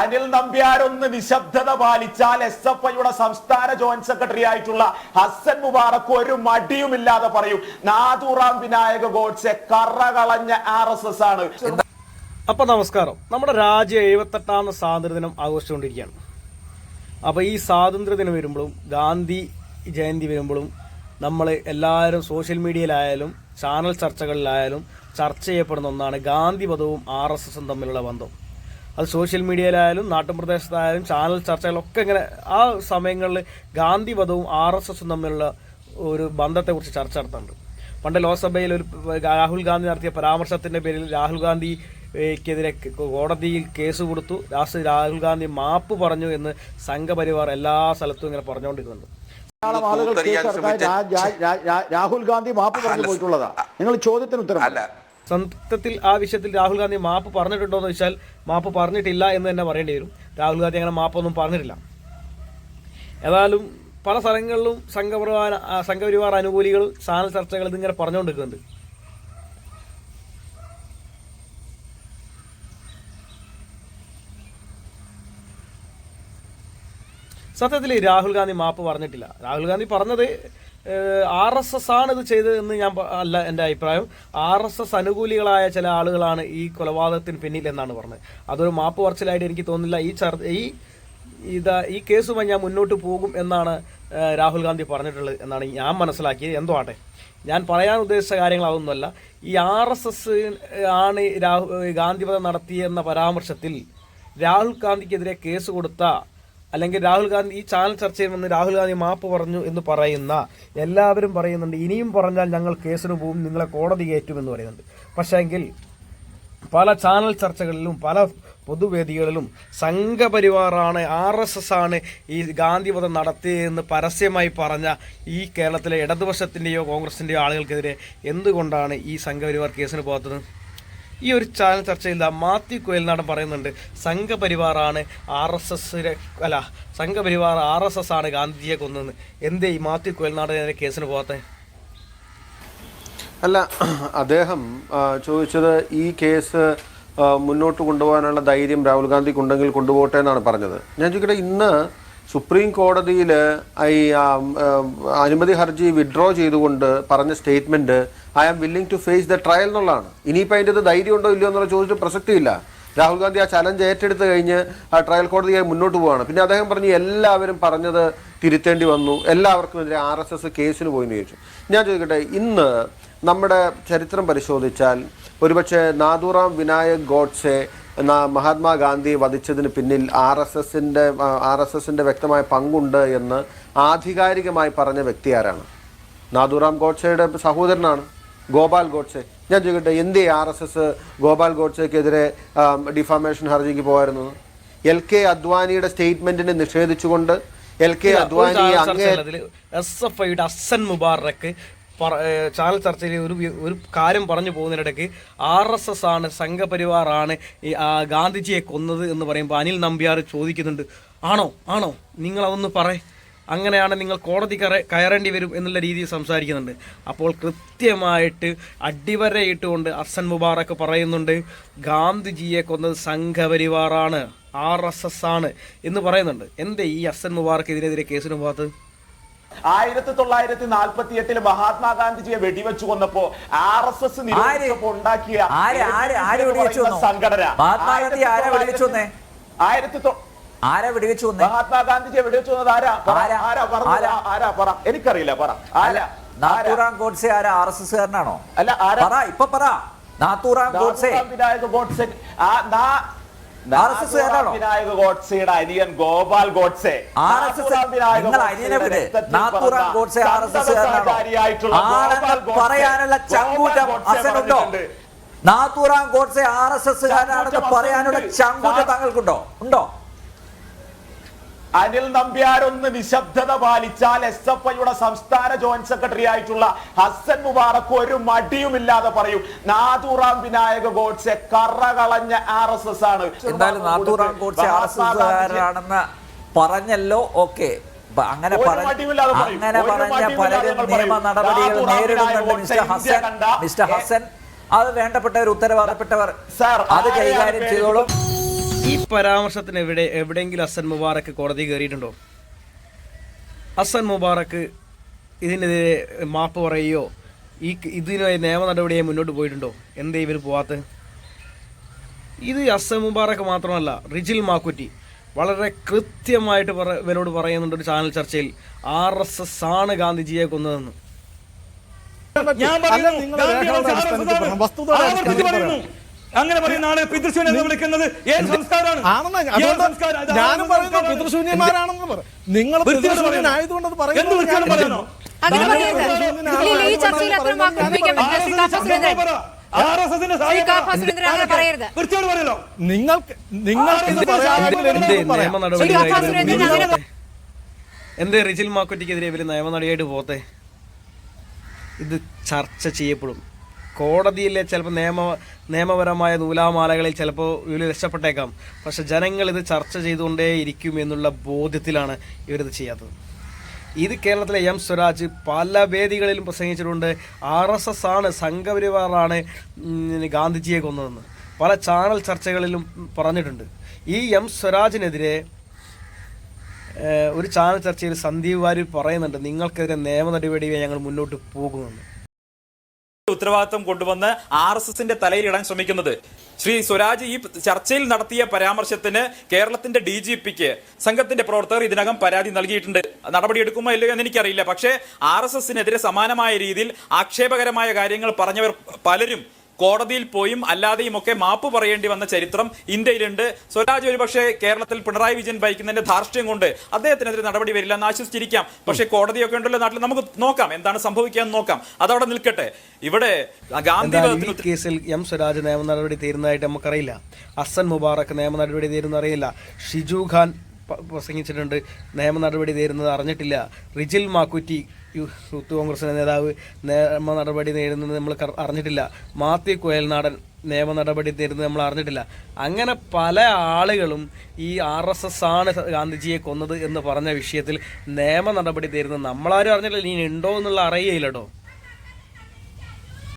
അനിൽ നമ്പ്യാരൊന്ന് നിശബ്ദത പാലിച്ചാൽ S F ഐയുടെ സംസ്ഥാന ജോയിന്റ് സെക്രട്ടറി ആയിട്ടുള്ള ഹസൻ മുബാറക്ക് ഒരു മടിയുമില്ലാതെ പറയും നാദൂറാം വിനായക ഗോഡ്സെ കറകളഞ്ഞ ആർ എസ് എസ് ആണ്. അപ്പൊ നമസ്കാരം. നമ്മുടെ രാജ്യം എഴുപത്തെട്ടാം സ്വാതന്ത്ര്യദിനം ആഘോഷിച്ചുകൊണ്ടിരിക്കുകയാണ്. അപ്പൊ ഈ സ്വാതന്ത്ര്യദിനം വരുമ്പോഴും ഗാന്ധി ജയന്തി വരുമ്പോഴും നമ്മൾ എല്ലാവരും സോഷ്യൽ മീഡിയയിലായാലും ചാനൽ ചർച്ചകളിലായാലും ചർച്ച ചെയ്യപ്പെടുന്ന ഒന്നാണ് ഗാന്ധി പദവും ആർ എസ് എസും തമ്മിലുള്ള ബന്ധം. അത് സോഷ്യൽ മീഡിയയിലായാലും നാട്ടുപ്രദേശത്തായാലും ചാനൽ ചർച്ചകളൊക്കെ ഇങ്ങനെ ആ സമയങ്ങളിൽ ഗാന്ധി വധവും ആർ എസ് എസും തമ്മിലുള്ള ഒരു ബന്ധത്തെക്കുറിച്ച് ചർച്ച നടത്തുന്നുണ്ട്. പണ്ട് ലോക്സഭയിൽ ഒരു രാഹുൽ ഗാന്ധി നടത്തിയ പരാമർശത്തിന്റെ പേരിൽ രാഹുൽ ഗാന്ധിക്കെതിരെ കോടതിയിൽ കേസ് കൊടുത്തു. ലാസ്റ്റ് രാഹുൽ ഗാന്ധി മാപ്പ് പറഞ്ഞു എന്ന് സംഘപരിവാർ എല്ലാ സ്ഥലത്തും ഇങ്ങനെ ധാരാളം ആളുകൾ രാ- രാഹുൽ ഗാന്ധി മാപ്പ് പറഞ്ഞു പോയിട്ടുള്ളതാ. നിങ്ങൾ ചോദ്യത്തിന് ഉത്തരം അല്ല സത്യത്തിൽ ആ വിഷയത്തിൽ രാഹുൽ ഗാന്ധി മാപ്പ് പറഞ്ഞിട്ടുണ്ടോ എന്ന് വെച്ചാൽ മാപ്പ് പറഞ്ഞിട്ടില്ല എന്ന് തന്നെ പറയേണ്ടി വരും. രാഹുൽ ഗാന്ധി അങ്ങനെ മാപ്പൊന്നും പറഞ്ഞിട്ടില്ല. ഏതായാലും പല സ്ഥലങ്ങളിലും സംഘപരിവാർ സംഘപരിവാർ അനുകൂലികൾ ചാനൽ ചർച്ചകൾ ഇതിങ്ങനെ പറഞ്ഞുകൊണ്ടിരിക്കുന്നുണ്ട്. സത്യത്തിൽ രാഹുൽ ഗാന്ധി മാപ്പ് പറഞ്ഞിട്ടില്ല. രാഹുൽ ഗാന്ധി പറഞ്ഞത് ആർ എസ് എസ് ആണ് ഇത് ചെയ്തതെന്ന് ഞാൻ അല്ല എന്റെ അഭിപ്രായം. ആർ എസ് എസ് അനുകൂലികളായ ചില ആളുകളാണ് ഈ കൊലപാതകത്തിന് പിന്നിൽ എന്നാണ് പറഞ്ഞത്. അതൊരു മാപ്പ് പറച്ചിലായിട്ട് എനിക്ക് തോന്നുന്നില്ല. ഈ ചർച്ച ഈ ഇതാ ഈ കേസുമായി ഞാൻ മുന്നോട്ട് പോകും എന്നാണ് രാഹുൽ ഗാന്ധി പറഞ്ഞിട്ടുള്ളത് എന്നാണ് ഞാൻ മനസ്സിലാക്കിയത്. എന്തോ ആട്ടെ. ഞാൻ പറയാൻ ഉദ്ദേശിച്ച കാര്യങ്ങൾ അതൊന്നുമല്ല. ഈ ആർ എസ് എസ് ആണ് രാഹുൽ ഗാന്ധിവധം നടത്തിയെന്ന പരാമർശത്തിൽ രാഹുൽ ഗാന്ധിക്കെതിരെ കേസ് കൊടുത്ത അല്ലെങ്കിൽ രാഹുൽ ഗാന്ധി ഈ ചാനൽ ചർച്ചയിൽ വന്ന് രാഹുൽ ഗാന്ധി മാപ്പ് പറഞ്ഞു എന്ന് പറയുന്ന എല്ലാവരും പറയുന്നുണ്ട്. ഇനിയും പറഞ്ഞാൽ ഞങ്ങൾ കേസിന് പോവും നിങ്ങളെ കോടതി കയറ്റും എന്ന് പറയുന്നുണ്ട്. പക്ഷേങ്കിൽ പല ചാനൽ ചർച്ചകളിലും പല പൊതുവേദികളിലും സംഘപരിവാറാണ് ആർ എസ് എസ് ആണ് ഈ ഗാന്ധിവധം നടത്തിയതെന്ന് പരസ്യമായി പറഞ്ഞ ഈ കേരളത്തിലെ ഇടതുപക്ഷത്തിന്റെയോ കോൺഗ്രസിന്റെയോ ആളുകൾക്കെതിരെ എന്തുകൊണ്ടാണ് ഈ സംഘപരിവാർ കേസിന് പോകാത്തത്? ഈ ഒരു ചാനൽ ചർച്ച ചെയ്യുന്ന മാത്യു കോയൽനാടൻ പറയുന്നുണ്ട് സംഘപരിവാറാണ് ആർ എസ് എസ് അല്ല സംഘപരിവാർ ആർ എസ് എസ് ആണ് ഗാന്ധിജിയെ കൊന്നതെന്ന് എന്തേ ഈ മാത്യു കോയൽനാടനെതിരെ കേസിന് പോകാത്തത് അല്ല അദ്ദേഹം ചോദിച്ചത് ഈ കേസ് മുന്നോട്ട് കൊണ്ടുപോകാനുള്ള ധൈര്യം രാഹുൽ ഗാന്ധിക്ക് ഉണ്ടെങ്കിൽ കൊണ്ടുപോകട്ടെ എന്നാണ് പറഞ്ഞത്. ഞാൻ ചോദിക്കട്ടെ ഇന്ന് സുപ്രീം കോടതിയിൽ ഈ അനുമതി ഹർജി വിഡ്രോ ചെയ്തുകൊണ്ട് പറഞ്ഞ statement I am willing to face the trial എന്നുള്ളതാണ്. ഇനിയിപ്പോൾ അതിന്റെ ധൈര്യം ഉണ്ടോ ഇല്ലയോ എന്നുള്ള ചോദിച്ചിട്ട് പ്രസക്തിയില്ല. രാഹുൽ ഗാന്ധി ആ ചലഞ്ച് ഏറ്റെടുത്ത് കഴിഞ്ഞ് ആ ട്രയൽ കോടതിയായി മുന്നോട്ട് പോവാണ്. പിന്നെ അദ്ദേഹം പറഞ്ഞു എല്ലാവരും പറഞ്ഞത് തിരുത്തേണ്ടി വന്നു. എല്ലാവർക്കും എതിരെ ആർ എസ് എസ് കേസിന് പോയി ചോദിച്ചു. ഞാൻ ചോദിക്കട്ടെ ഇന്ന് നമ്മുടെ ചരിത്രം പരിശോധിച്ചാൽ ഒരുപക്ഷെ നാദൂറാം വിനായക് ഗോഡ്സെ മഹാത്മാഗാന്ധി വധിച്ചതിന് പിന്നിൽ ആർ എസ് എസിന്റെ ആർ എസ് എസിന്റെ വ്യക്തമായ പങ്കുണ്ട് എന്ന് ആധികാരികമായി പറഞ്ഞ വ്യക്തി ആരാണ്? നാദുറാം ഗോഡ്സെയുടെ സഹോദരനാണ്. ഗോപാൽ ഗോഡ്സെ. ഞാൻ ചോദിക്കട്ടെ എന്തേ ആർ എസ് എസ് ഗോപാൽ ഗോഡ്സെക്കെതിരെ ഡിഫാമേഷൻ ഹർജിക്ക് പോകായിരുന്നു എൽ കെ അദ്വാനിയുടെ സ്റ്റേറ്റ്മെന്റിനെ നിഷേധിച്ചുകൊണ്ട് എൽ കെ അദ്വാനി അങ്ങേ എസ് എഫ് ഐയുടെ അസൻ മുബാറക്ക് ചാനൽ ചർച്ചയിൽ ഒരു ഒരു കാര്യം പറഞ്ഞു പോകുന്നതിനിടയ്ക്ക് ആർ എസ് എസ് ആണ് സംഘപരിവാറാണ് ഗാന്ധിജിയെ കൊന്നത് എന്ന് പറയുമ്പോൾ അനിൽ നമ്പ്യാർ ചോദിക്കുന്നുണ്ട്. ആണോ? ആണോ? നിങ്ങളതൊന്ന് പറ. അങ്ങനെയാണ് നിങ്ങൾ കോടതി കയറ- കയറേണ്ടി വരും എന്നുള്ള രീതിയിൽ സംസാരിക്കുന്നുണ്ട്. അപ്പോൾ കൃത്യമായിട്ട് അടിവരയിട്ടുകൊണ്ട് അസൻ മുബാറക്ക് പറയുന്നുണ്ട് ഗാന്ധിജിയെ കൊന്നത് സംഘപരിവാറാണ് ആർ എസ് എസ് ആണ് എന്ന് പറയുന്നുണ്ട്. എന്തേ ഈ അസൻ മുബാറക്ക് ഇതിനെതിരെ കേസിന് പോകാത്തത്? ആയിരത്തി തൊള്ളായിരത്തി നാൽപ്പത്തി എട്ടിൽ മഹാത്മാഗാന്ധിജിയെ വെടിവെച്ചു കൊന്നപ്പോ ആർ എസ് എസ് ഉണ്ടാക്കിയ? സംഘടന? മഹാത്മാഗാന്ധി ആരെ വെടിവെച്ചു? ആയിരത്തി തൊ- ആരാ വെടിവെച്ചു മഹാത്മാഗാന്ധിജിയെ വെടിവെച്ചു വന്നത് ആരാ? ആരാ? ആരാ? പറ. എനിക്കറിയില്ല. പറ. ആരാ? നാത്തൂറാം ഗോഡ്സെ ആരാ? ആർ എസ് എസ് കാരനാണോ അല്ല ആരാ? പറ ഇപ്പൊ പറ. നാത്തൂറാം ഗോഡ്സെ. ഗോഡ്സെ. വിനായക ഗോഡ്സെയുടെ അനിയൻ ഗോപാൽ ഗോഡ്സെ. ഗോഡ്സെ പറയാനുള്ള ചങ്കൂറ്റം അസനുണ്ടോ. Nathuram Godse R S S കാരനാണെന്ന് പറയാനുള്ള. ചങ്കൂറ്റം താങ്കൾക്കുണ്ടോ? ഉണ്ടോ? അനിൽ നമ്പ്യാരൊന്ന് നിശബ്ദത പാലിച്ചാൽ എസ് എഫ് ഐയുടെ സംസ്ഥാന ജോയിന്റ് സെക്രട്ടറി ആയിട്ടുള്ള ഹസൻ മുബാറക്ക് ഒരു മടിയുമില്ലാതെ പറയും നാദൂറാം വിനായക ഗോഡ്സെ കറകളഞ്ഞ ആർ എസ് എസ് ആണ്. എന്തായാലും Nathuram Godse R S S കാരനാണെന്ന് പറഞ്ഞല്ലോ ഓക്കെ. അങ്ങനെ അങ്ങനെ പറഞ്ഞ പലരും നിയമ നടപടികൾ നേരിടുന്നുണ്ട് മിസ്റ്റർ ഹസൻ മിസ്റ്റർ ഹസൻ അത് വേണ്ടപ്പെട്ടവർ ഉത്തരവാദപ്പെട്ടവർ അത് കൈകാര്യം ചെയ്തോളും. പരാമർശത്തിന് എവിടെ എവിടെയെങ്കിലും ഹസൻ മുബാറക്ക് കോടതി കയറിയിട്ടുണ്ടോ? ഹസൻ മുബാറക്ക് ഇതിനെതിരെ മാപ്പ് പറയുകയോ ഈ ഇതിനായി നിയമ നടപടിയെ മുന്നോട്ട് പോയിട്ടുണ്ടോ? എന്തേ ഇവർ പോവാത്ത? ഇത് ഹസൻ മുബാറക്ക് മാത്രമല്ല റിജിൽ മാക്കുറ്റി വളരെ കൃത്യമായിട്ട് പറ ഇവരോട് പറയുന്നുണ്ട് ഒരു ചാനൽ ചർച്ചയിൽ. ആർ എസ് എസ് ആണ് ഗാന്ധിജിയെ കൊന്നതെന്ന്. ഞാൻ പറഞ്ഞു പറയുന്നു, അങ്ങനെ പറയുന്ന ആളെ പിതൃശൂന്യം എന്ന് വിളിക്കുന്നത് ഏത് സംസ്കാരമാണ്? ഞാനും പറയുന്നത്? പിതൃശൂന്യന്മാരാണെന്ന് പറ നിങ്ങൾ പിതൃശൂന്യനായതുകൊണ്ട് അത് പറയുന്നു. പറയുന്നു. നിങ്ങൾക്ക് നിങ്ങൾക്ക് എന്ത് പറയാം. റിജിൽ മാക്കുറ്റിക്കെതിരെ ഇവർ നിയമ നടപടിയായിട്ട് പോത്തെ ഇത് ചർച്ച ചെയ്യപ്പെടും. കോടതിയിലെ ചിലപ്പോൾ നിയമ നിയമപരമായ നൂലാമാലകളിൽ ചിലപ്പോൾ ഇവർ രക്ഷപ്പെട്ടേക്കാം. പക്ഷെ ജനങ്ങൾ ഇത് ചർച്ച ചെയ്തുകൊണ്ടേ ഇരിക്കും എന്നുള്ള ബോധ്യത്തിലാണ് ഇവരിത് ചെയ്യാത്തത്. ഇത് കേരളത്തിലെ എം സ്വരാജ് പല വേദികളിലും പ്രസംഗിച്ചിട്ടുണ്ട്. ആർ എസ് എസ് ആണ് സംഘപരിവാറാണ് ഗാന്ധിജിയെ കൊന്നതെന്ന്. പല ചാനൽ ചർച്ചകളിലും പറഞ്ഞിട്ടുണ്ട്. ഈ എം സ്വരാജിനെതിരെ ഒരു ചാനൽ ചർച്ചയിൽ സന്ദീപ് വാര്യർ പറയുന്നുണ്ട് നിങ്ങൾക്കെതിരെ നിയമ നടപടിയെ ഞങ്ങൾ മുന്നോട്ട് പോകുമെന്ന്. ഉത്തരവാദിത്വം കൊണ്ടുവന്ന് ആർ എസ് എസിന്റെ തലയിലിടാൻ ശ്രമിക്കുന്നത്. ശ്രീ സ്വരാജ് ഈ ചർച്ചയിൽ നടത്തിയ പരാമർശത്തിന് കേരളത്തിന്റെ ഡി ജി പിക്ക് സംഘത്തിന്റെ പ്രവർത്തകർ ഇതിനകം പരാതി നൽകിയിട്ടുണ്ട്. നടപടിയെടുക്കുമോ ഇല്ലയോ എന്ന് എനിക്കറിയില്ല. പക്ഷേ ആർ എസ് എസിനെതിരെ സമാനമായ രീതിയിൽ ആക്ഷേപകരമായ കാര്യങ്ങൾ പറഞ്ഞവർ പലരും കോടതിയിൽ പോയും അല്ലാതെയും ഒക്കെ മാപ്പ് പറയേണ്ടി വന്ന ചരിത്രം ഇന്ത്യയിലുണ്ട്. സ്വരാജ് ഒരുപക്ഷെ കേരളത്തിൽ പിണറായി വിജയൻ ഭരിക്കുന്നതിന്റെ ധാർഷ്ട്യം കൊണ്ട് അദ്ദേഹത്തിനെതിരെ നടപടി വരില്ല എന്ന് ആശ്വസിച്ചിരിക്കാം. പക്ഷേ കോടതിയൊക്കെ ഉണ്ടല്ലോ നാട്ടിൽ. നമുക്ക് നോക്കാം എന്താണ് സംഭവിക്കുക എന്ന് നോക്കാം. അതവിടെ നിൽക്കട്ടെ. ഇവിടെ ഗാന്ധി കേസിൽ എം സ്വരാജ് നിയമ നടപടി തീരുന്നതായിട്ട് നമുക്കറിയില്ല. അസൻ മുബാറക് നിയമ നടപടി തീരുന്ന അറിയില്ല. ഷിജു ഖാൻ പ്രസംഗിച്ചിട്ടുണ്ട്. നിയമ നടപടി നേരുന്നത് അറിഞ്ഞിട്ടില്ല. റിജിൽ മാക്കുറ്റി യൂത്ത് കോൺഗ്രസിന്റെ നേതാവ് നിയമ നടപടി നേരുന്നത് നമ്മൾ അറിഞ്ഞിട്ടില്ല. മാത്യു കുയൽനാടൻ നിയമ നടപടി തരുന്നത് നമ്മൾ അറിഞ്ഞിട്ടില്ല. അങ്ങനെ പല ആളുകളും ഈ ആർ എസ് എസ് ആണ് ഗാന്ധിജിയെ കൊന്നത് എന്ന് പറഞ്ഞ വിഷയത്തിൽ നിയമ നടപടി തരുന്നത് നമ്മളാരും അറിഞ്ഞിട്ടില്ല. ഇനി ഉണ്ടോ എന്നുള്ള അറിയില്ലട്ടോ